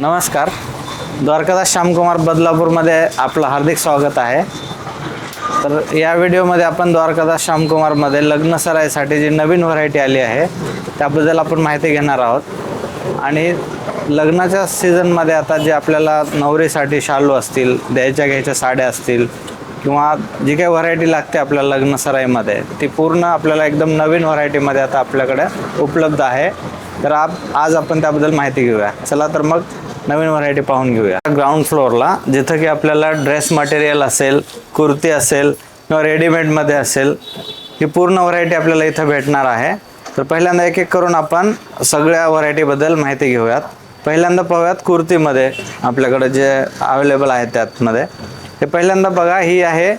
नमस्कार. द्वारकादास श्यामकुमार बदलापूरमध्ये आपलं हार्दिक स्वागत आहे. तर या व्हिडिओमध्ये आपण द्वारकादास श्यामकुमारमध्ये लग्न सराईसाठी जी नवीन व्हरायटी आली आहे त्याबद्दल आपण माहिती घेणार आहोत. आणि लग्नाच्या सीझनमध्ये आता जे आपल्याला नवरीसाठी शालू असतील द्यायच्या घ्यायच्या साड्या असतील किंवा जी काही व्हरायटी लागते आपल्या लग्न सराईमध्ये ती पूर्ण आपल्याला एकदम नवीन व्हरायटीमध्ये आता आपल्याकडे उपलब्ध आहे. तर आप आज आपण त्याबद्दल माहिती घेऊया. चला तर मग नवीन व्हरायटी पाहून घेऊया. ग्राउंड फ्लोअरला जिथं की आपल्याला ड्रेस मटेरियल असेल कुर्ती असेल किंवा रेडीमेडमध्ये असेल ही पूर्ण व्हरायटी आपल्याला इथं भेटणार आहे. तर पहिल्यांदा एक एक करून आपण सगळ्या व्हरायटीबद्दल माहिती घेऊयात. पहिल्यांदा पाहूयात कुर्तीमध्ये आपल्याकडे जे अवेलेबल आहे त्यातमध्ये. हे पहिल्यांदा बघा ही आहे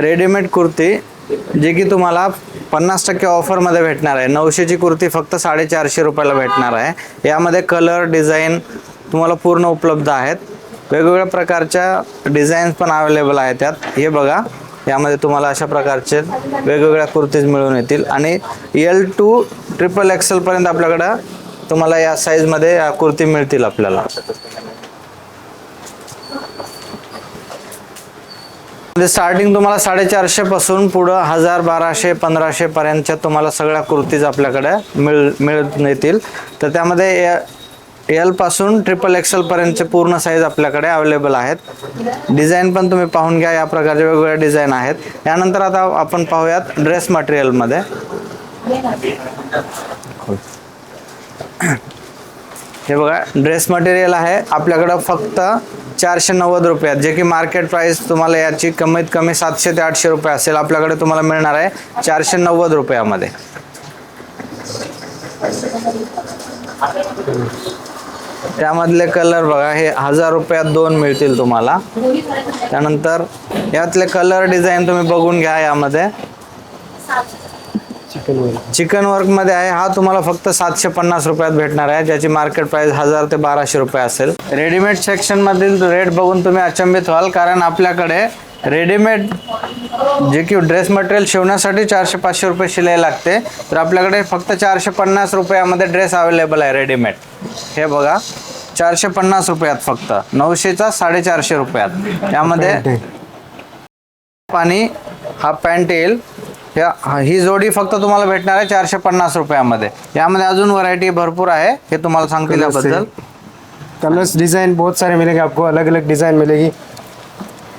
रेडीमेड कुर्ती. जे की तुम्हाला पन्नास टक्के ऑफरमध्ये भेटणार आहे. नऊशेची कुर्ती फक्त साडेचारशे रुपयाला भेटणार आहे. यामध्ये कलर डिझाईन तुम्हाला पूर्ण उपलब्ध आहेत. वेगवेगळ्या प्रकारच्या डिझाईन्स पण अवेलेबल आहेत त्यात. हे बघा यामध्ये तुम्हाला अशा प्रकारचे वेगवेगळ्या कुर्तीज मिळून येतील. आणि एल टू ट्रिपल एक्सेलपर्यंत आपल्याकडं तुम्हाला या साईजमध्ये या कुर्ती मिळतील आपल्याला. स्टार्टिंग तुम्हाला साडेचारशे पासून पुढं हजार बाराशे पंधराशे पर्यंतच्या तुम्हाला सगळ्या कुर्तीज आपल्याकडे मिळ मिळून येतील तर त्यामध्ये एलपासून ट्रिपल एक्सेल पर्यंतचे पूर्ण साईज आपल्याकडे अवेलेबल आहेत. डिझाईन पण तुम्ही पाहून घ्या या प्रकारचे वेगवेगळे डिझाईन आहेत. यानंतर आता आपण पाहूयात ड्रेस मटेरियलमध्ये हे बघा ड्रेस मटेरियल आहे. आपल्याकडं फक्त चारशे नव्वद रुपयात जे की मार्केट प्राइस तुम्हाला याची कमीत कमी सातशे ते आठशे रुपये असेल आपल्याकडे तुम्हाला मिळणार आहे चारशे नव्वद रुपयामध्ये. त्यामधले कलर बघा हे हजार रुपयात दोन मिळतील तुम्हाला. त्यानंतर यातले कलर डिझाईन तुम्ही बघून घ्या यामध्ये. Chicken work. मध्ये आहे. हा तुम्हाला फक्त सातशे पन्नास रुपयात भेटणार आहे. ज्याची मार्केट प्राइस हजार ते बाराशे रुपये असेल. रेडीमेड सेक्शन मधील रेट बघून तुम्ही अचंबित व्हाल. कारण आपल्याकडे रेडीमेड जे की ड्रेस मटेरियल शिवण्यासाठी चारशे पाचशे रुपये शिलाई लागते. तर आपल्याकडे फक्त चारशे पन्नास रुपयामध्ये ड्रेस अवेलेबल आहे रेडीमेड हे बघा. चारशे पन्नास रुपयात फक्त. नऊशेचा साडेचारशे रुपयात. यामध्ये आणि हा पॅन्ट येईल. या हा- जोडी फक्त तुम्हाला भेटणार आहे चारशे पन्नास रुपयामध्ये. यामध्ये अजून व्हरायटी भरपूर आहे हे तुम्हाला सांगतील याबद्दल. कलर्स डिजाइन बहुत सारे मिलेंगे आपको अलग अलग डिजाइन मिलेगी.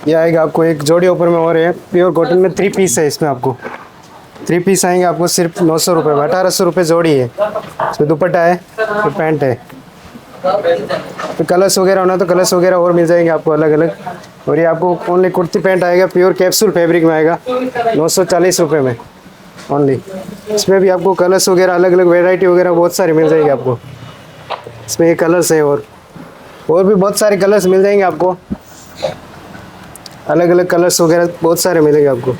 ये आएगा आपको एक जोड़ी ऊपर में और है प्योर कॉटन में थ्री पीस है इसमें आपको. थ्री पीस आएंगे आपको सिर्फ नौ सौ रुपये में अठारह सौ रुपये जोड़ी है. इसमें दुपट्टा है तो पैंट है. तो कलर्स वगैरह होना तो कलर्स वगैरह और मिल जाएंगे आपको अलग अलग और ये आपको ओनली कुर्ती पैंट आएगा प्योर कैप्सूल फैब्रिक में आएगा, नौ सौ चालीस रुपये में ओनली इसमें भी आपको कलर्स वगैरह अलग अलग वेराइटी वगैरह बहुत सारी मिल जाएगी आपको। इसमें ये कलर्स है और और भी बहुत सारे कलर्स मिल जाएँगे आपको। अलग अलग कलर्स वगैरह बहुत सारे मिलेंगे आपको।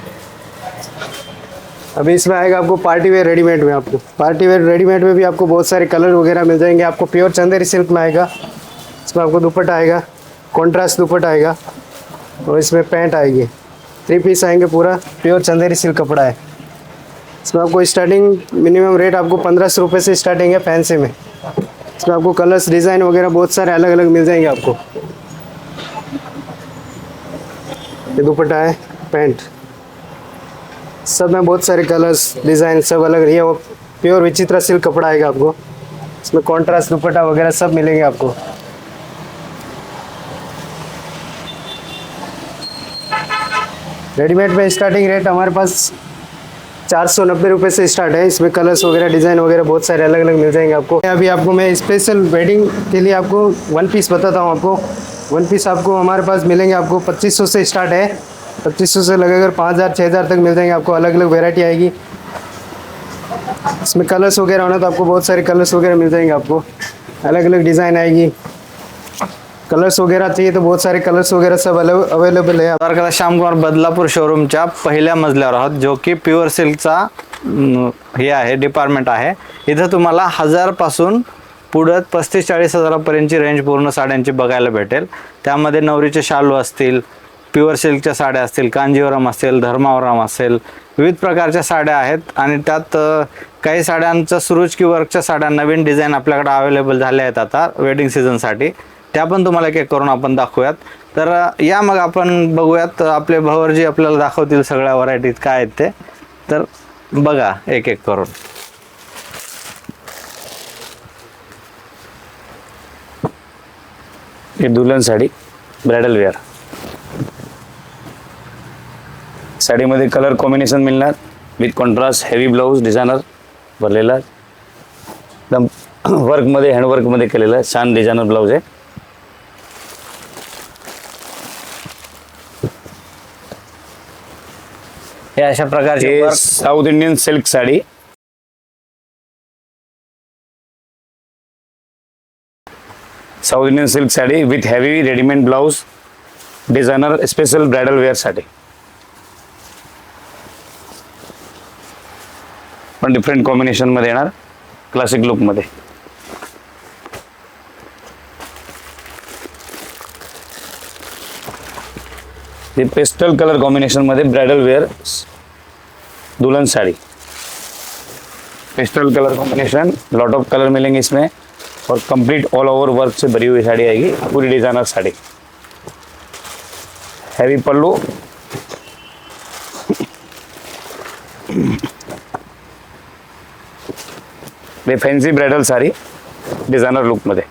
अभी इसमें आएगा आपको पार्टी वेयर रेडीमेड में आपको। पार्टी वेयर रेडीमेड में भी आपको बहुत सारे कलर वगैरह मिल जाएँगे। आपको प्योर चंदेरी सिल्क में आएगा, इसमें आपको दुपट्टा आएगा कॉन्ट्रास्ट दुपट्टा आएगा। और इसमें पैंट आएगी। थ्री पीस आएँगे पूरा। प्योर चंदेरी सिल्क कपड़ा है। इसमें आपको स्टार्टिंग मिनिमम रेट आपको पंद्रह सौ से स्टार्टिंग है फैंसी में। इसमें आपको कलर्स डिज़ाइन वगैरह बहुत सारे अलग अलग मिल जाएँगे आपको। ये दुपट्टा है, पैंट। सब में बहुत सारे कलर्स डिज़ाइन सब अलग ये वो प्योर विचित्र सिल्क कपड़ा आएगा आपको। इसमें कॉन्ट्रास्ट दुपट्टा वगैरह सब मिलेंगे आपको। रेडीमेड में स्टार्टिंग रेट हमारे पास चार सौ नब्बे रुपये से स्टार्ट है। इसमें कलर्स वगैरह डिज़ाइन वगैरह बहुत सारे अलग अलग मिल जाएँगे आपको। अभी आपको, मैं स्पेशल वेडिंग के लिए आपको वन पीस बताता हूँ आपको। वन पीस आपको हमारे पास मिलेंगे आपको पच्चीस सौ से स्टार्ट है। पच्चीस सौ से लगेगा पाँच हज़ार छः हज़ार तक मिल जाएँगे आपको अलग अलग वेराइटी आएगी। इसमें कलर्स वगैरह होना तो आपको बहुत सारे कलर्स वगैरह मिल जाएँगे आपको। अलग अलग डिज़ाइन आएगी। कलर्स वगैरह चाहिए तो बहुत सारे कलर्स वगैरह सब अवेलेबल है द्वारकादास श्यामकुमार बदलापूर शोरूमच्या पहिल्या मजल्यावर आहोत जो की प्युअर सिल्कचा हे आहे डिपार्टमेंट आहे. इथं तुम्हाला हजारपासून पुढं पस्तीस चाळीस हजारापर्यंतची रेंज पूर्ण साड्यांची बघायला भेटेल. त्यामध्ये नवरीचे शालू असतील प्युअर सिल्कच्या साड्या असतील कांजीवरम असेल धर्मावरम असेल विविध प्रकारच्या साड्या आहेत. आणि त्यात काही साड्यांचं सुरुचकी वर्कच्या साड्या नवीन डिझाईन आपल्याकडे अवेलेबल झाल्या आहेत आता वेडिंग सीझनसाठी त्या पण तुम्हाला एक एक करून आपण दाखवूयात. तर या मग आपण बघूयात आपले भवरजी आपल्याला दाखवतील सगळ्या व्हरायटीत काय आहेत ते. तर बघा एक एक करून. हे दुल्हन साडी ब्रायडल वेअर साडीमध्ये कलर कॉम्बिनेशन मिळणार with contrast heavy blouse designer भरलेला. एकदम वर्कमध्ये हँडवर्कमध्ये केलेलं छान डिझायनर ब्लाऊज आहे. हे अशा प्रकारचे हे work South Indian silk sari. South Indian silk sari with heavy readymade blouse designer special bridal वेअरसाठी पण डिफरंट कॉम्बिनेशनमध्ये येणार क्लासिक लुकमध्ये ते पेस्टल कलर कॉम्बिनेशनमध्ये ब्रायडल वेअर दुल्हन sari. Pastel colour combination lot of colour मिलेंगे इसमें और कंप्लीट ऑल ओवर वर्क से भरी हुई साड़ी आएगी पूरी डिजाइनर साड़ी. हैवी पल्लू. ये fancy bridal sari designer लुकमध्ये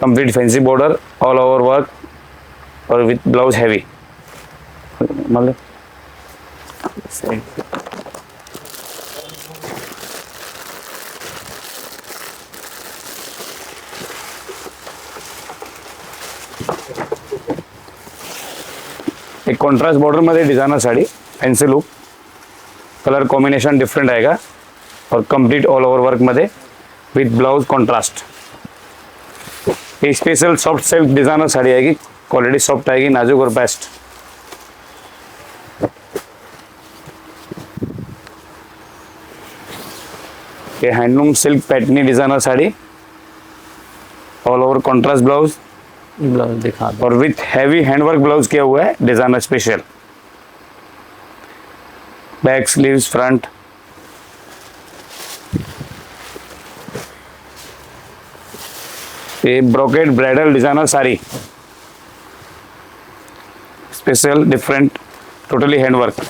complete fancy border all over work और विथ ब्लाउज हैवी मतलब एक contrast बॉर्डरमध्ये sari fancy look colour combination different का? और कंप्लीट ऑल ओवर वर्कमध्ये विथ ब्लाउज कॉन्ट्रास्ट ये special soft silk designer sari आएगी quality soft आएगी नाजुक और बेस्ट ये handloom silk Paithani designer sari. All over contrast blouse blouse दिखा और विथ हैवी हैंडवर्क ब्लाउज किया हुआ है designer special back sleeves front ये brocade bridal designer sari. Special different totally handwork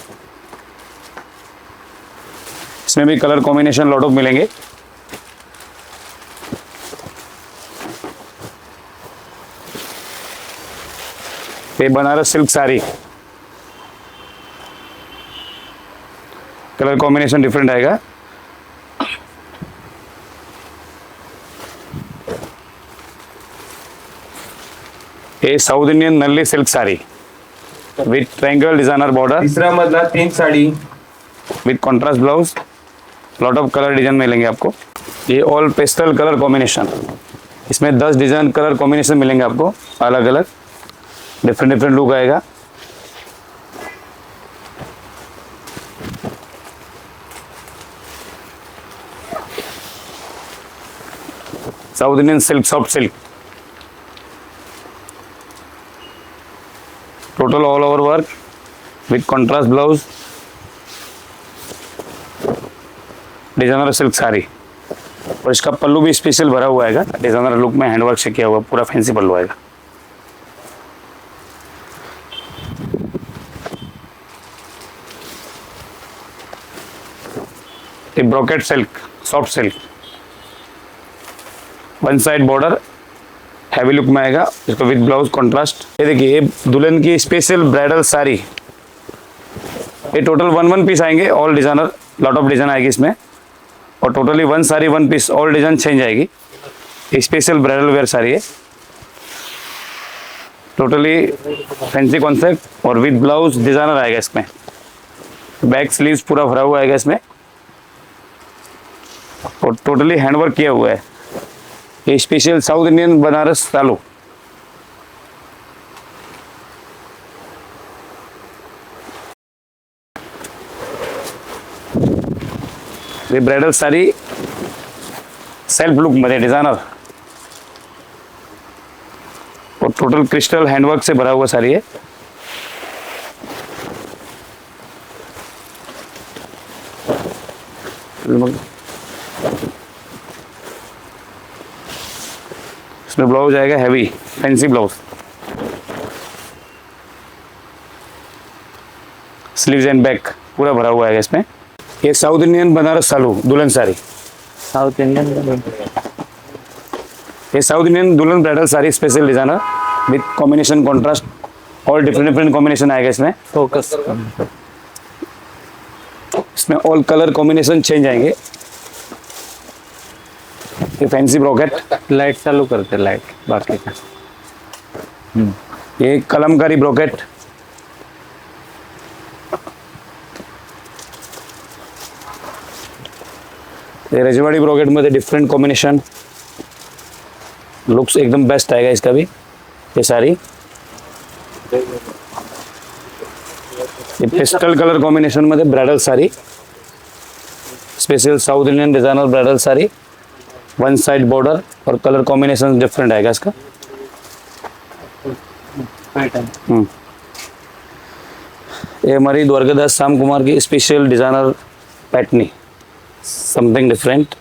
इसमें भी कलर कॉम्बिनेशन लॉट ऑफ़ मिलेंगे। ये Banaras silk sari. Colour combination different आएगा। ये South Indian Nalli silk sari. With triangle designer border तिसरा मधला तीन sari. With contrast blouse lot of colour design मिलेंगे आपको. ये ऑल पेस्टल कलर कॉम्बिनेशन इसमें 10 डिज़ाइन कलर कॉम्बिनेशन मिलेंगे आपको. अलग अलग डिफरेंट डिफरेंट लुक आएगा. South Indian silk soft silk total all over work with contrast blouse designer silk sari और इसका पल्लू भी स्पेशल भरा हुआ है डिज़ाइनर लुक में हैंडवर्क से किया हुआ, पूरा फैंसी पल्लू आएगा brocade silk soft silk one side border heavy look में आएगा, इसको विद ब्लाउज कॉन्ट्रास्ट ये देखिए दुल्हन की स्पेशल ब्राइडल साड़ी। ये टोटल वन वन पीस आएँगे all designer lot of design आएगी इसमें। और totally one sari one piece all design change आएगी। स्पेशल ब्राइडल वेयर साड़ी है। टोटली फैंसी कॉन्सेप्ट और विद ब्लाउज डिज़ाइनर आएगा इसमें। बैक स्लीव्स पूरा भरा हुआ आएगा इसमें। और टोटली हैंडवर्क किया हुआ है। हे स्पेशल साऊथ इंडियन बनारस चालू हे ब्रायडल साडी सेल्फ लुकमध्ये डिझायनर टोटल क्रिस्टल हैंडवर्क से भरा हुआ सारी है. मग इसमें ब्लाउज आएगा heavy fancy blouse sleeves and back पूरा भरा हुआ है इसमें। ये साउथ इंडियन बनारस सालू दुल्हन साड़ी। साऊथ इंडियन ये साउथ इंडियन दुल्हन bridal sari special designer with combination contrast और डिफरेंट डिफरेंट कॉम्बिनेशन आएगा इसमें। फोकस इसमें ऑल कलर कॉम्बिनेशन चेंज आएँगे। ये फैंसी ब्रॉकेट लाइट चालू करते लाइट बाकी का ये कलमकारी ब्रॉकेट ये रजवाड़ी ब्रॉकेट में डिफरेंट कॉम्बिनेशन लुक्स एकदम बेस्ट आएगा इसका भी ये सारी. ये pastel colour कॉम्बिनेशनमध्ये bridal sari special south Indian designer bridal sari one side border और कलर कॉम्बिनेशन डिफरेंट आएगा इसका। हम्म। ये हमारी द्वारकादास श्याम कुमार की special designer Paithani something different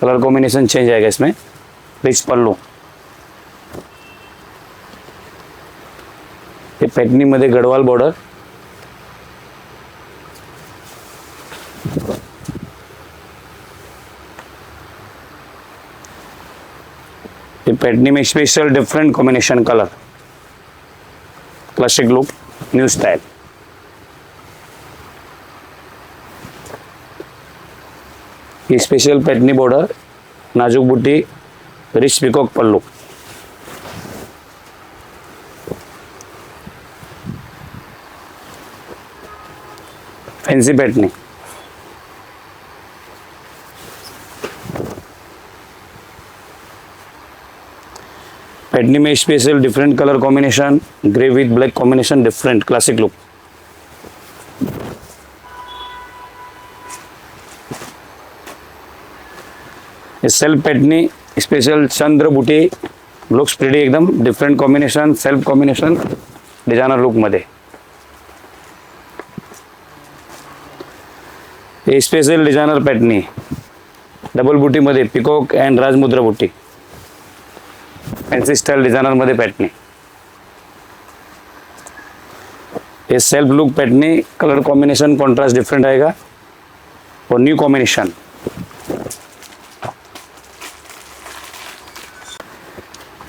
colour combination change आएगा इसमें। रिच पल्लू ये पैटनी मध्ये गडवाल बॉर्डर पैटनी में special different combination colour classic look new style ये स्पेशल पैटनी बॉर्डर नाजुक बुट्टी rich peacock pallu fancy Paithani Paithani में special different colour combination grey with black combination different classic look self Paithani special चंद्र बुटी looks pretty एकदम. Different combination self combination designer लुकमध्ये special designer Paithani double बुटीमध्ये peacock and राजमुद्रा बुटी fancy style डिझायनरमध्ये पॅटनी ये self look Paithani colour combination contrast different आएगा, और new combination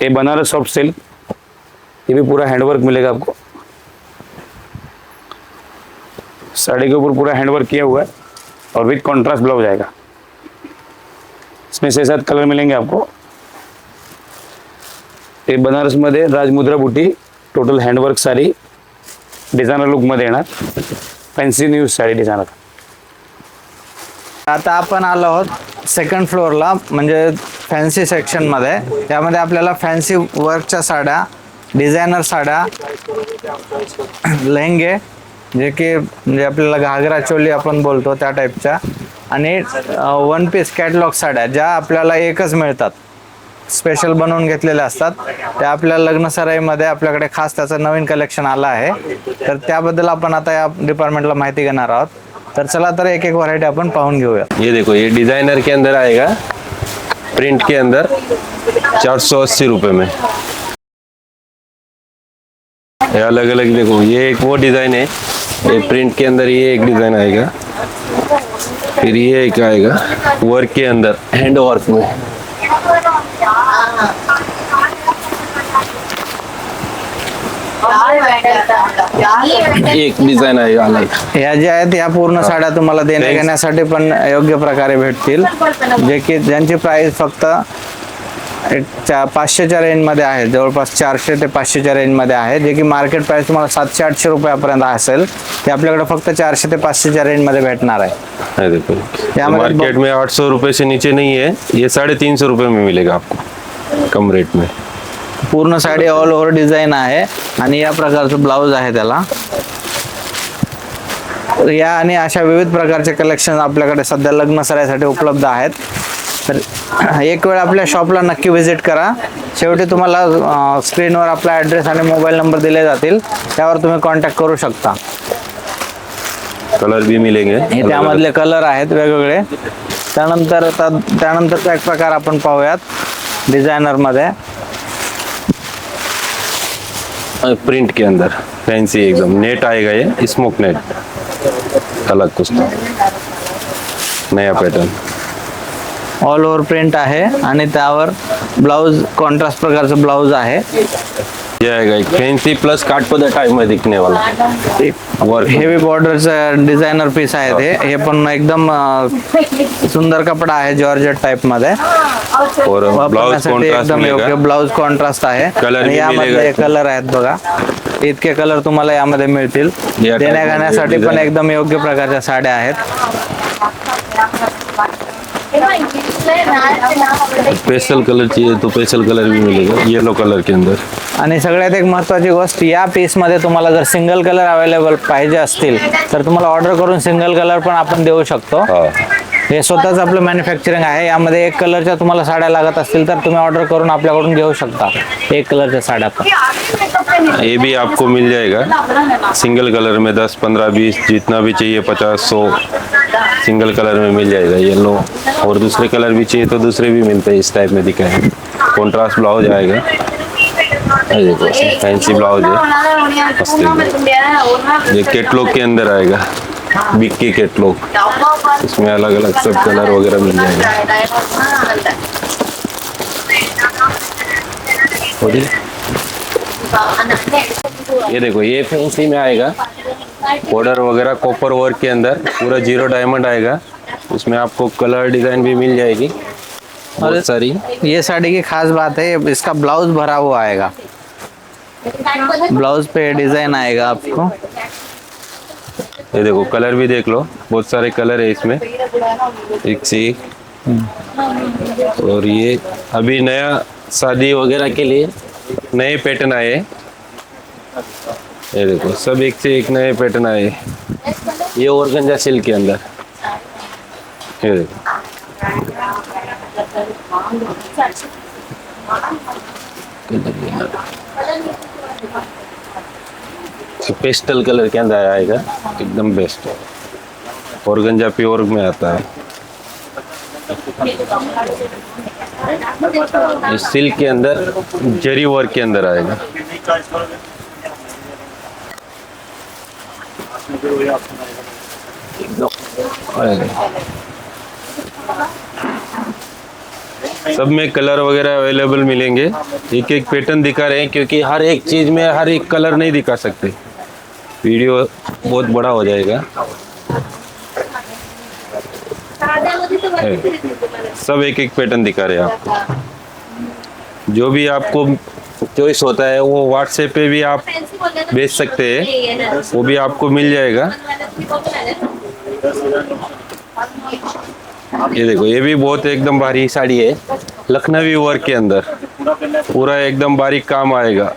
ये बनारस सॉफ्ट सिल्क ये भी पूरा हैंडवर्क मिलेगा आपको। साड़ी के ऊपर पूरा हैंडवर्क किया हुआ है, और विथ कॉन्ट्रास्ट ब्लाउज आएगा। इसमें से सात कलर मिलेंगे आपको। ते बनारसमध्ये राजमुद्रा बुटी टोटल हँडवर्क साडी डिझायनर लुकमध्ये येणार. फॅन्सी न्यूज साडी डिझायनर आता आपण आलो आहोत सेकंड फ्लोअरला म्हणजे फॅन्सी सेक्शनमध्ये त्यामध्ये आपल्याला फॅन्सी वर्कच्या साड्या डिझायनर साड्या लेहंगे जे की म्हणजे आपल्याला घागरा चोली आपण बोलतो त्या टाईपच्या आणि वन पीस कॅटलॉग साड्या ज्या आपल्याला एकच मिळतात. स्पेशल बनवून घेतलेल्या असतात. त्या आपल्या लग्नसराईमध्ये आपल्याकडे खास त्याचं नवीन कलेक्शन आलं आहे. तर त्याबद्दल आपण आता या डिपार्टमेंटला माहिती घेणार आहोत. तर चला तर एक एक व्हरायटी आपण पाहून घेऊया. ये देखो ये डिजाइनर के अंदर आएगा. प्रिंट के अंदर. चार सौ अस्सी रुपये में. ये अलग अलग देखो ये एक वो डिजाइन है. ये प्रिंट के अंदर ये एक डिजाइन आएगा. फिर ये एक आएगा. वर्क के अंदर हैंड वर्क में. एक डिजाइन आएगा अलग ह्या ज्या आहेत ह्या पूर्ण साड्या तुम्हाला देण्या Thanks. घेण्यासाठी पण योग्य प्रकारे भेटतील. जे की ज्यांची प्राइस फक्त एक चा पाचशेच्या रेंजमध्ये आहे. जवळपास चारशे ते पाचशेच्या रेंजमध्ये आहे. जे की मार्केट प्राइस तुम्हाला सातशे आठशे रुपयापर्यंत असेल ते आपल्याकडे फक्त चारशे ते पाचशेच्या रेंजमध्ये भेटणार आहे. देखो मार्केट में आठ सौ रुपये से नीचे नहीं है. ये साढ़े तीन सौ रुपये में मिलेगा आपको. कम रेट में. पूर्ण साडी ऑल ओव्हर डिझाईन आहे. आणि या प्रकारचं ब्लाऊज आहे त्याला. या आणि अशा विविध प्रकारचे कलेक्शन आपल्याकडे सध्या लग्न सरायसाठी उपलब्ध आहेत. तर एक वेळ आपल्या शॉपला नक्की व्हिजिट करा. शेवटी तुम्हाला स्क्रीनवर आपला ॲड्रेस आणि मोबाईल नंबर दिले जातील. त्यावर तुम्ही कॉन्टॅक्ट करू शकता. कलर भी मिलेंगे. हे त्यामधले कलर आहेत वेगवेगळे. त्यानंतर त्यानंतरचा एक प्रकार आपण पाहूयात. डिझायनरमध्ये. प्रिंट के अंदर फैंसी एकदम नेट आएगा ये स्मोक नेट अलग कुछ नया पैटर्न ऑल ओव्हर प्रिंट आहे आणि त्यावर ब्लाऊज कॉन्ट्रास्ट प्रकारचं ब्लाऊज आहे. ये आएगा एक फैंसी प्लस काट पदर टाइप में दिखने वाला वर्क हेवी बॉर्डरचं डिझायनर पीस आहे ते. हे पण एकदम अं, सुंदर कपडा आहे जॉर्जेट टाइपमध्ये. और ब्लाउज कॉन्ट्रास्ट एकदम योग्य मिलेगा ब्लाऊज कॉन्ट्रास्ट आहे मिलेगा. कलर आहेत बघा. इतके कलर तुम्हाला यामध्ये मिळतील. देण्या मध्ये घेण्यासाठी पण. एकदम योग्य प्रकारच्या साड्या आहेत. पेस्टल कलर चाहिए तो पेस्टल कलर भी मिलेगा. येलो कलर के अंदर. आणि सगळ्यात एक महत्वाची गोष्ट या पीसमध्ये तुम्हाला जर सिंगल कलर अवेलेबल पाहिजे असतील तर तुम्हाला ऑर्डर करून सिंगल कलर पण आपण देऊ शकतो. हे स्वतःच आपलं मॅन्युफॅक्चरिंग आहे. यामध्ये एक कलरच्या तुम्हाला साड्या लागत असतील तर तुम्ही ऑर्डर करून आपल्याकडून घेऊ शकता. एक कलरच्या साड्या पण. ये भी आपको मिल जाएगा. सिंगल कलर में दस, पंद्रह, बीस, जितना भी चाहिए पचास, सौ सिंगल कलर में मिल जाएगा येलो और दूसरे कलर भी चाहिए तो दूसरे भी मिलते हैं इस टाइप में दिखाए कॉन्ट्रास्ट ब्लाउज आएगा। फैंसी ब्लाउज है। ये कैटलॉग के अंदर आएगा। बिक्की कैटलॉग इसमें अलग अलग सब कलर वगैरह मिल जाएगा. और ये- देखो ये फैंसी में आएगा. बॉर्डर वगैरह कॉपर वर्क के अंदर पूरा ज़ीरो डायमंड आएगा. उसमें आपको कलर डिज़ाइन भी मिल जाएगी. बहुत सारी. ये साड़ी की खास बात है इसका ब्लाउज भरा हुआ आएगा. ब्लाउज पे डिज़ाइन आएगा आपको. ये देखो, कलर भी देख लो। बहुत सारे कलर है इसमें। एक से एक। और ये अभी नया शादी वगैरह के लिए नए पैटर्न आए। ये देखो, सब एक से एक नए पैटर्न आए। ये ऑर्गेंजा सिल्क के अंदर। ये देखो। पेस्टल कलर के अंदर आएगा। एकदम बेस्ट ऑर्गेंजा प्योर में आता है। सिल्क के अंदर जरी वर्क के अंदर आएगा। सब में कलर वगैरह अवेलेबल मिलेंगे। एक एक पैटर्न दिखा रहे हैं, क्योंकि हर एक चीज़ में हर एक कलर नहीं दिखा सकते। वीडियो बहुत बड़ा हो जाएगा। सब एक एक पैटर्न दिखा रहे हैं आपको जो भी आपको चॉइस होता है, वो व्हाट्सएप पे भी आप भेज सकते हैं। वो भी आपको मिल जाएगा। ये देखो, ये भी बहुत एकदम भारी साड़ी है। लखनवी वर्क के अंदर। पूरा एकदम बारीक काम आएगा।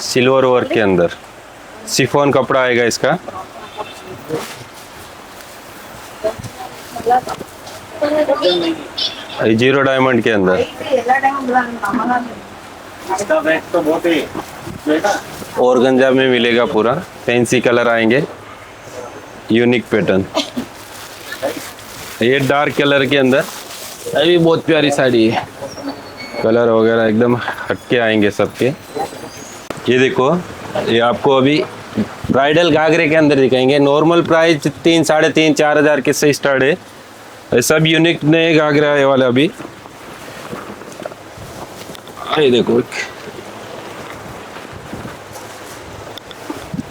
सिल्वर वर्क के अंदर। सिफोन कपड़ा आएगा इसका। ज़ीरो डायमंड के अंदर। और गंजा में मिलेगा पूरा। फैंसी कलर आएँगे। यूनिक पैटर्न ये डार्क कलर के अंदर। ये भी बहुत प्यारी साड़ी है। कलर वगैरह एकदम हटके आएँगे सबके। ये देखो, ये आपको अभी ब्राइडल घाघरे के अंदर दिखाएँगे। नॉर्मल प्राइस तीन, साढ़े तीन, चार हज़ार के से स्टार्ट है। सब यूनिक नए घाघरा है वाले अभी। ये देखो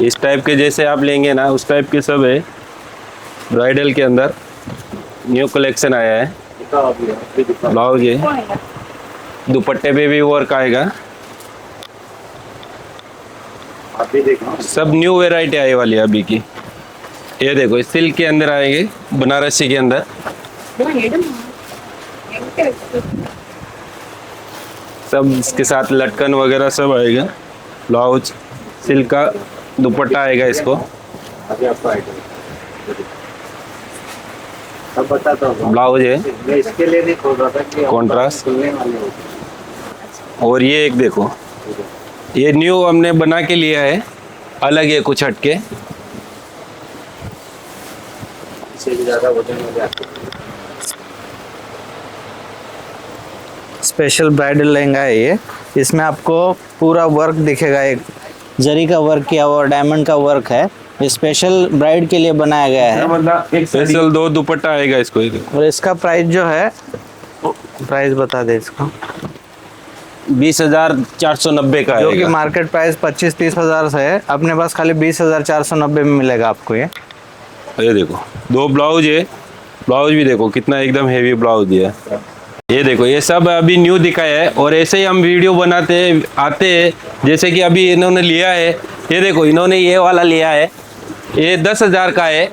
इस टाइप के जैसे आप लेंगे ना, उस टाइप के सब है। ब्राइडल के अंदर। न्यू कलेक्शन आया है। ब्लाउज है दुपट्टे पे भी वर्क आएगा। सब न्यू वेराइटी आई वाली है अभी की। ये देखो सिल्क के अंदर आएँगे, बनारसी के अंदर। सब इसके साथ लटकन वगैरह सब आएगा। ब्लाउज सिल्क का दुपट्टा आएगा इसको। ब्लाउज है। कॉन्ट्रास्ट और ये एक देखो। ये न्यू हमने बना के लिया है। अलग है कुछ हटके। स्पेशल ब्राइडल लहंगा है ये। इसमें आपको पूरा वर्क दिखेगा। एक जरी का वर्क किया हुआ डायमंड का वर्क है। ये स्पेशल ब्राइड के लिए बनाया गया है। मतलब एक स्पेशल दो दुपट्टा आएगा इसको और इसका प्राइस जो है प्राइस बता दे इसका। बीस हज़ार चार सौ नब्बे का जो कि मार्केट प्राइस पच्चीस तीस हज़ार से है अपने पास खाली बीस हज़ार चार सौ नब्बे में मिलेगा आपको ये। ये देखो दो ब्लाउज है। ब्लाउज भी देखो कितना एकदम हेवी ब्लाउज दिया है। ये देखो ये सब अभी न्यू दिखाया है और ऐसे ही हम वीडियो बनाते आते हैं। जैसे कि अभी इन्होंने लिया है ये देखो इन्होंने ये वाला लिया है। ये दस हजार का है।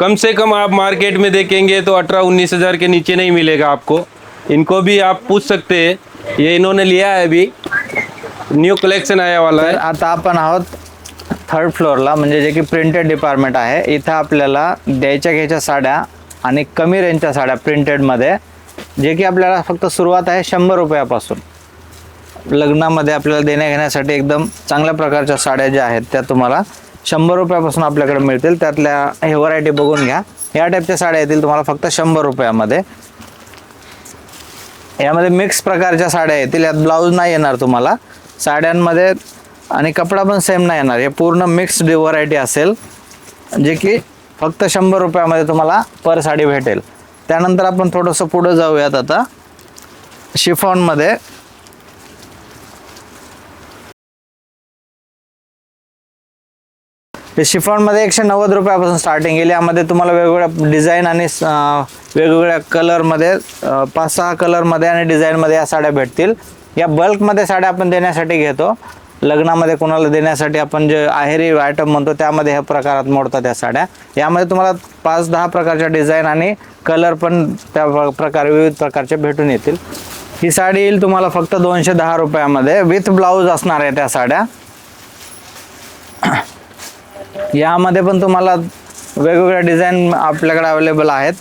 कम से कम आप मार्केट में देखेंगे तो अठारह उन्नीस हजार के नीचे नहीं मिलेगा आपको। इनको भी आप पूछ सकते हैं। ये इन्होंने लिया है अभी। न्यू कलेक्शन आया वाला है। आता आपण आहोत थर्ड फ्लोअरला म्हणजे जे की प्रिंटेड डिपार्टमेंट आहे. इथं आपल्याला द्यायच्या घ्यायच्या साड्या आणि कमी रेंजच्या साड्या प्रिंटेडमध्ये जे की आपल्याला फक्त सुरुवात आहे शंभर रुपयापासून. लग्नामध्ये आपल्याला देण्या घेण्यासाठी एकदम चांगल्या प्रकारच्या साड्या ज्या आहेत त्या तुम्हाला शंभर रुपयापासून आपल्याकडे मिळतील. त्यातल्या हे व्हरायटी बघून घ्या. या टाईपच्या साड्या येतील तुम्हाला फक्त शंभर रुपयामध्ये. यामध्ये मिक्स प्रकारच्या साड्या येतील. यात ब्लाऊज नाही येणार तुम्हाला. साड्यांमध्ये आणि कपडा पण सेम नाही येणार. हे पूर्ण मिक्स्ड व्हरायटी असेल. जे की फक्त शंभर रुपयामध्ये तुम्हाला पर साडी भेटेल. त्यानंतर आपण थोडंसं पुढं जाऊयात आता. शिफॉनमध्ये. शिफॉनमध्ये एकशे नव्वद रुपयापासून स्टार्टिंग येईल यामध्ये तुम्हाला वेगवेगळ्या डिझाईन आणि वेगवेगळ्या कलरमध्ये पाच सहा कलरमध्ये आणि डिझाईनमध्ये या साड्या भेटतील. या बल्कमध्ये साड्या आपण देण्यासाठी घेतो. लग्नामध्ये कोणाला देण्यासाठी आपण जे आहेरी आयटम म्हणतो त्यामध्ये ह्या प्रकारात मोडतात या साड्या. यामध्ये तुम्हाला पाच दहा प्रकारच्या डिझाईन आणि कलर पण त्या प्र- प्रकारे विविध प्रकारचे भेटून येतील. ही साडी येईल तुम्हाला फक्त दोनशे दहा रुपयामध्ये. विथ ब्लाऊज असणार आहे त्या साड्या. यामध्ये पण तुम्हाला वेगवेगळ्या डिझाईन आपल्याकडे अवेलेबल आहेत.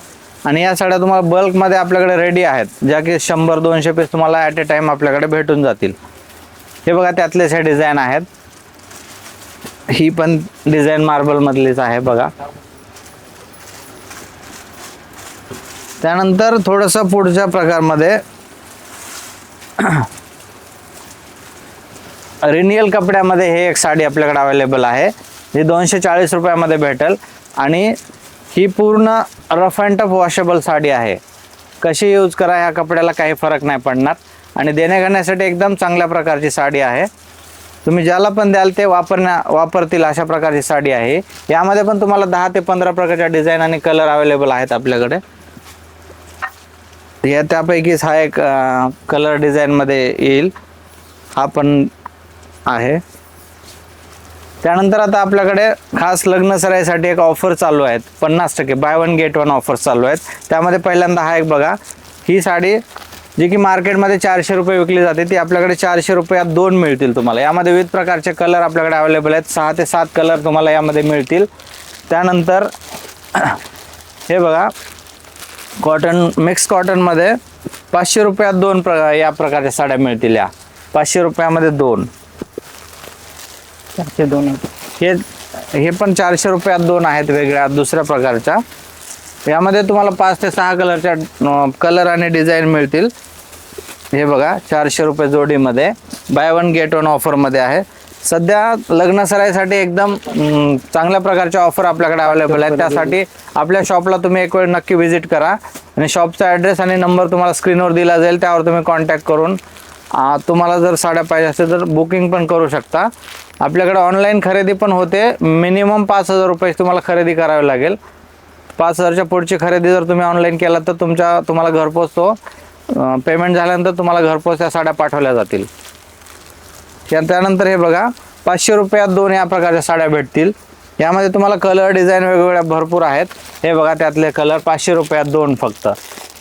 आणि या साड्या तुम्हाला बल्कमध्ये आपल्याकडे रेडी आहेत. ज्या की शंभर दोनशे पीस तुम्हाला ॲट ए टाईम आपल्याकडे भेटून जातील. हे बघा त्यातलेच हे डिझाईन आहेत. ही पण डिझाईन मार्बलमधलीच आहे बघा. त्यानंतर थोडंसं पुढच्या प्रकारमध्ये रिनियल कपड्यामध्ये हे एक साडी आपल्याकडे अवेलेबल आहे. जी दोनशे चाळीस रुपयामध्ये भेटेल. आणि ही पूर्ण rough and tough washable sari आहे. कशी यूज करा ह्या कपड्याला काही फरक नाही पडणार. आणि देण्याघेण्यासाठी एकदम चांगल्या प्रकारची साडी आहे. तुम्ही ज्याला पण द्याल ते वापरण्या वापरतील अशा प्रकारची साडी आहे यामध्ये पण तुम्हाला दहा ते पंधरा प्रकारच्या डिझाईन आणि कलर अवेलेबल आहेत आपल्याकडे. या त्यापैकीच हा एक कलर डिझाईनमध्ये येईल. हा पण आहे. त्यानंतर आता आपल्याकडे खास लग्न सराईसाठी एक ऑफर चालू आहेत. पन्नास टक्के. Buy one get one offer चालू आहेत. त्यामध्ये पहिल्यांदा हा एक बघा. ही साडी जी की मार्केटमध्ये चारशे रुपये विकली जाते ती आपल्याकडे चारशे रुपयात दोन मिळतील तुम्हाला. यामध्ये विविध प्रकारचे कलर आपल्याकडे अवेलेबल आहेत. सहा ते सात कलर तुम्हाला यामध्ये मिळतील. त्यानंतर हे बघा. कॉटन मिक्स कॉटनमध्ये पाचशे रुपयात दोन प्र या प्रकारच्या साड्या मिळतील या. पाचशे रुपयामध्ये दोन. चारशे दोन हे हे पण चारशे रुपयात दोन आहेत वेगळ्या दुसऱ्या प्रकारच्या. यामध्ये तुम्हाला पाच ते सहा कलरच्या कलर आणि डिझाईन मिळतील. हे बघा चारशे रुपये जोडीमध्ये. बाय वन गेट वन ऑफरमध्ये आहे. सध्या लग्न सराईसाठी एकदम चांगल्या प्रकारच्या ऑफर आपल्याकडे अवेलेबल आहेत. त्यासाठी आपल्या शॉपला तुम्ही एक वेळ नक्की व्हिजिट करा. आणि शॉपचा ॲड्रेस आणि नंबर तुम्हाला स्क्रीनवर दिला जाईल त्यावर तुम्ही कॉन्टॅक्ट करून तुम्हाला जर साड्या पाहिजे असेल तर बुकिंग पण करू शकता. आपल्याकडे ऑनलाईन खरेदी पण होते. मिनिमम पाच हजार रुपये तुम्हाला खरेदी करावी लागेल. पाच हजारच्या पुढची खरेदी जर तुम्ही ऑनलाईन केला तर तुमच्या तुम्हाला घरपोच तो पेमेंट झाल्यानंतर तुम्हाला घरपोच त्या साड्या पाठवल्या जातील. त्यानंतर हे बघा पाचशे रुपयात दोन या प्रकारच्या साड्या भेटतील. यामध्ये तुम्हाला कलर डिझाईन वेगवेगळ्या भरपूर आहेत. हे बघा त्यातले कलर पाचशे रुपयात दोन फक्त.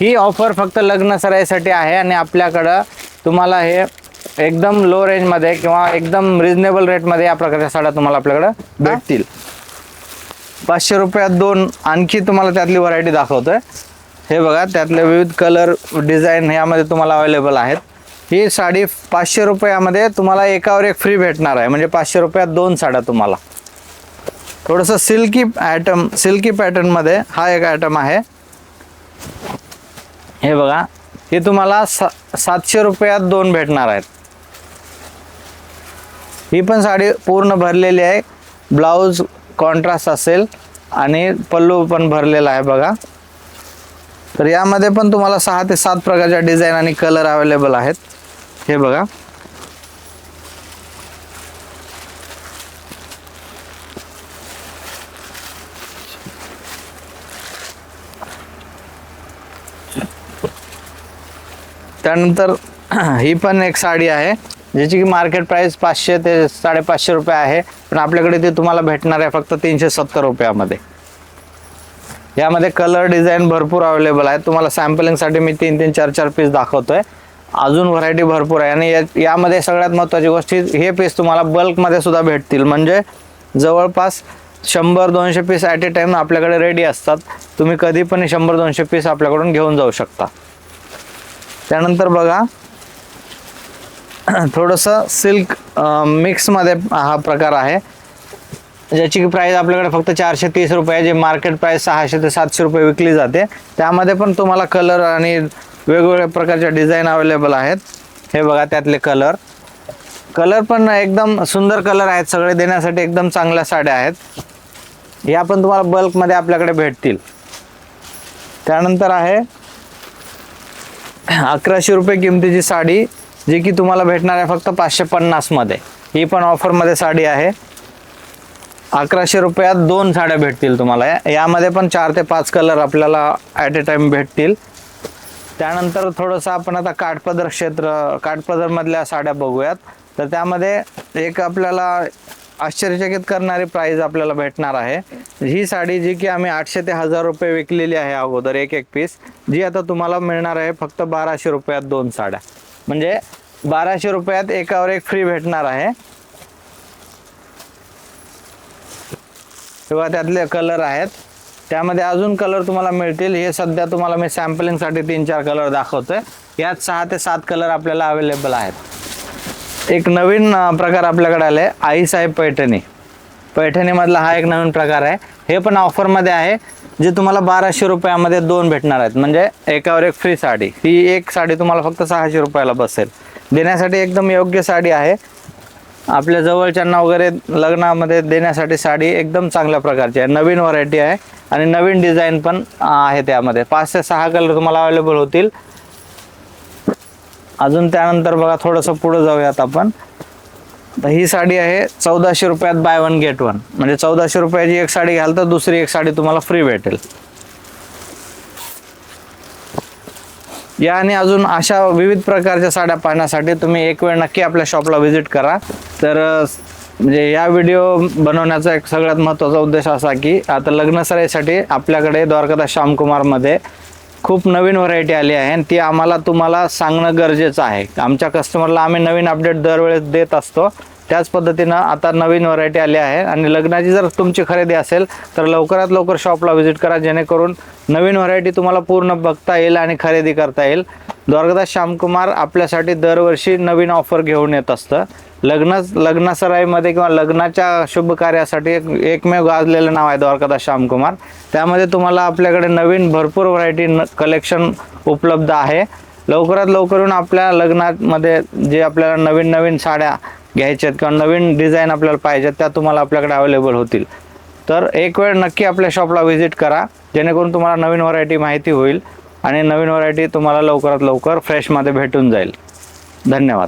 ही ऑफर फक्त लग्न सराईसाठी आहे आणि आपल्याकडं तुम्हाला हे एकदम लो रेंजमध्ये किंवा एकदम रिजनेबल रेटमध्ये या प्रकारच्या साड्या तुम्हाला आपल्याकडं भेटतील. पाचशे रुपयात दोन आणखी तुम्हाला त्यातली व्हरायटी दाखवतोय. हे बघा त्यातले विविध कलर डिझाईन यामध्ये तुम्हाला अवेलेबल आहेत. ही साडी पाचशे रुपयामध्ये तुम्हाला एकावर एक फ्री भेटणार आहे. म्हणजे पाचशे रुपयात दोन साड्या तुम्हाला. थोडंसं सिल्की ॲटम सिल्की पॅटर्नमध्ये हा एक आयटम आहे. हे बघा हे तुम्हाला सा सातशे रुपयात दोन भेटणार आहेत. ही पण साडी पूर्ण भरलेली आहे. ब्लाऊज कॉन्ट्रास्ट असेल आणि पल्लू पण भरलेला आहे बघा. तर यामध्ये पण तुम्हाला सहा ते सात प्रकारच्या डिझाईन आणि कलर अवेलेबल आहेत. हे बघा. त्यानंतर ही पण एक साडी आहे ज्याची की मार्केट प्राइस पाचशे ते साडेपाचशे रुपये आहे पण आपल्याकडे ती तुम्हाला भेटणार आहे फक्त तीनशे सत्तर रुपयामध्ये. यामध्ये कलर डिझाईन भरपूर अवेलेबल आहे. तुम्हाला सॅम्पलिंगसाठी मी तीन तीन चार चार पीस दाखवतोय. अजून व्हरायटी भरपूर आहे. आणि या- यामध्ये सगळ्यात महत्त्वाची गोष्ट हे पीस तुम्हाला बल्कमध्ये सुद्धा भेटतील. म्हणजे जवळपास शंभर दोनशे पीस ॲट ए टाईम आपल्याकडे रेडी असतात. तुम्ही कधी पण शंभर दोनशे पीस आपल्याकडून घेऊन जाऊ शकता. त्यानंतर बघा थोडंसं सिल्क मिक्समध्ये हा प्रकार आहे. ज्याची प्राईस आपल्याकडे फक्त चारशे तीस रुपये जे मार्केट प्राईस सहाशे ते सातशे रुपये विकली जाते. त्यामध्ये पण तुम्हाला कलर आणि वेगवेगळ्या प्रकारच्या डिझाईन अवेलेबल आहेत. हे बघा त्यातले कलर. कलर पण एकदम सुंदर कलर आहेत. सगळे देण्यासाठी एकदम चांगल्या साड्या आहेत. या पण तुम्हाला बल्कमध्ये आपल्याकडे भेटतील. त्यानंतर आहे अकराशे रुपये किमतीची साडी जी की तुम्हाला भेटणार आहे फक्त पाचशे पन्नासमध्ये ही पण ऑफरमध्ये साडी आहे. अकराशे रुपयात दोन साड्या भेटतील तुम्हाला. यामध्ये पण चार ते पाच कलर आपल्याला ॲट ए टाइम भेटतील. त्यानंतर थोडंसं आपण आता काठपदर क्षेत्र काठपदरमधल्या साड्या बघूयात. तर त्यामध्ये एक आपल्याला आश्चर्यचकित करणारी प्राईज आपल्याला भेटणार आहे. ही साडी जी की आम्ही आठशे ते हजार रुपये विकलेली आहे अगोदर एक एक पीस जी आता तुम्हाला मिळणार आहे फक्त बाराशे रुपयात दोन साड्या. म्हणजे बाराशे रुपयात एकावर एक फ्री भेटणार आहे. किंवा त्यातले कलर आहेत. त्यामध्ये अजून कलर तुम्हाला मिळतील. हे सध्या तुम्हाला मी सॅम्पलिंगसाठी तीन चार कलर दाखवतोय. यात सहा ते सात कलर आपल्याला अवेलेबल आहेत. एक नवीन प्रकार आपल्याकडे आले आईसाहेब पैठणी. पैठणीमधला हा एक नवीन प्रकार आहे. हे पण ऑफरमध्ये आहे जे तुम्हाला बाराशे रुपयामध्ये दोन भेटणार आहेत. म्हणजे एकावर एक फ्री साडी. ही एक साडी तुम्हाला फक्त सहाशे रुपयाला बसेल. देण्यासाठी एकदम योग्य साडी आहे. आपल्या जवळच्यांना वगैरे लग्नामध्ये देण्यासाठी साडी एकदम चांगल्या प्रकारची आहे. नवीन व्हरायटी आहे आणि नवीन डिझाईन पण आहे त्यामध्ये पाच ते सहा कलर तुम्हाला अवेलेबल होतील. अजून त्यानंतर बघा थोडंसं पुढं जाऊयात आपण. तर ही साडी आहे चौदाशे रुपयात बाय वन गेट वन म्हणजे चौदाशे रुपयाची एक साडी घ्याल तर दुसरी एक साडी तुम्हाला फ्री भेटेल. या आणि अजून अशा विविध प्रकारच्या साड्या पाहण्यासाठी तुम्ही एक वेळ नक्की आपल्या शॉपला व्हिजिट करा. तर म्हणजे या व्हिडिओ बनवण्याचा एक सगळ्यात महत्त्वाचा उद्देश असा की आता लग्न सराईसाठी आपल्याकडे द्वारकादास श्यामकुमारमध्ये खूप नवीन व्हरायटी आली आहे आणि ती आम्हाला तुम्हाला सांगणं गरजेचं आहे. आमच्या कस्टमरला आम्ही नवीन अपडेट दरवेळेस देत असतो. त्याच पद्धतीनं आता नवीन व्हरायटी आली आहे आणि लग्नाची जर तुमची खरेदी असेल तर लवकरात लवकर शॉपला व्हिजिट करा जेणेकरून नवीन व्हरायटी तुम्हाला पूर्ण बघता येईल आणि खरेदी करता येईल. द्वारकादास श्यामकुमार आपल्यासाठी दरवर्षी नवीन ऑफर घेऊन येत असतं. लग्न लग्नसराईमध्ये किंवा लग्नाच्या शुभ कार्यासाठी एक एकमेव गाजलेलं नाव आहे द्वारकादास श्यामकुमार. त्यामध्ये तुम्हाला आपल्याकडे नवीन भरपूर व्हरायटी कलेक्शन उपलब्ध आहे. लवकरात लवकर येऊन आपल्या लग्नामध्ये जे आपल्याला नवीन नवीन साड्या घ्यायच्यात किंवा नवीन डिझाईन आपल्याला पाहिजेत त्या तुम्हाला आपल्याकडे अवेलेबल होतील. तर एक वेळ नक्की आपल्या शॉपला व्हिजिट करा जेणेकरून तुम्हाला नवीन व्हरायटी माहिती होईल आणि नवीन व्हरायटी तुम्हाला लवकरात लवकर फ्रेशमध्ये भेटून जाईल. धन्यवाद.